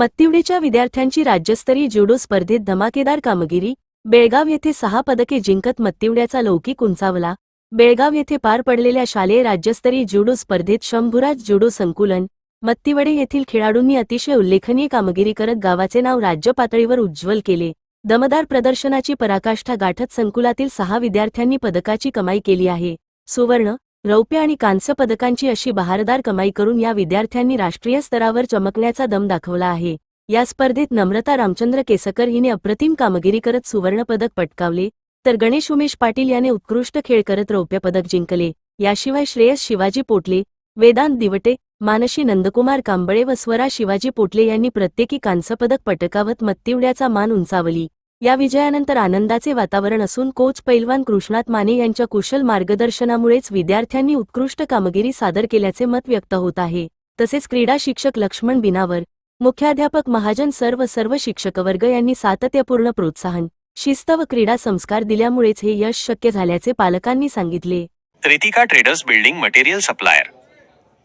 मत्तिवडेच्या विद्यार्थ्यांची राज्यस्तरीय ज्युडो स्पर्धेत धमाकेदार कामगिरी बेळगाव येथे सहा पदके जिंकत मत्तिवड्याचा लौकिक उंचावला. बेळगाव येथे पार पडलेल्या शालेय राज्यस्तरीय ज्युडो स्पर्धेत शंभुराज ज्युडो संकुलन मत्तिवडे येथील खेळाडूंनी अतिशय उल्लेखनीय कामगिरी करत गावाचे नाव राज्य पातळीवर उज्ज्वल केले. दमदार प्रदर्शनाची पराकाष्ठा गाठत संकुलातील सहा विद्यार्थ्यांनी पदकाची कमाई केली आहे. सुवर्ण रौप्य आणि कांस्य पदकांची अशी बहारदार कमाई करून या विद्यार्थ्यांनी राष्ट्रीय स्तरावर चमकण्याचा दम दाखवला आहे. या स्पर्धेत नम्रता रामचंद्र केसकर हिने अप्रतिम कामगिरी करत सुवर्णपदक पटकावले तर गणेश उमेश पाटील याने उत्कृष्ट खेळ करत रौप्य पदक जिंकले. याशिवाय श्रेयस शिवाजी पोटले वेदांत दिवटे मानशी नंदकुमार कांबळे व स्वरा शिवाजी पोटले यांनी प्रत्येकी कांस्यपदक पटकावत मत्तिवड्याचा मान उंचावली. या विजयानंतर आनंदाचे वातावरण असून कोच पैलवान कृष्णात माने यांच्या कुशल मार्गदर्शनामुळेच विद्यार्थ्यांनी उत्कृष्ट कामगिरी सादर केल्याचे मत व्यक्त होत आहे. तसेच क्रीडा शिक्षक लक्ष्मण बिनावर मुख्याध्यापक महाजन सर्व सर्व शिक्षकवर्ग यांनी सातत्यपूर्ण प्रोत्साहन शिस्त व क्रीडा संस्कार दिल्यामुळेच हे यश शक्य झाल्याचे पालकांनी सांगितले. Ritika traders building material supplier.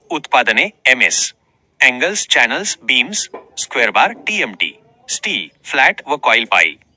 उत्पादने M S angles channels beams square bar TMT steel flat व coil pipe.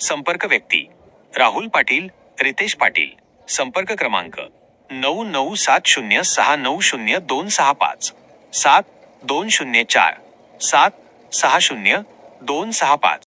संपर्क व्यक्ती राहुल पाटील रितेश पाटील. संपर्क क्रमांक नऊ नऊ सात शून्य सहा नऊ शून्य दोन सहा पाच. सात दोन शून्य चार. सात सहा शून्य दोन सहा पाच.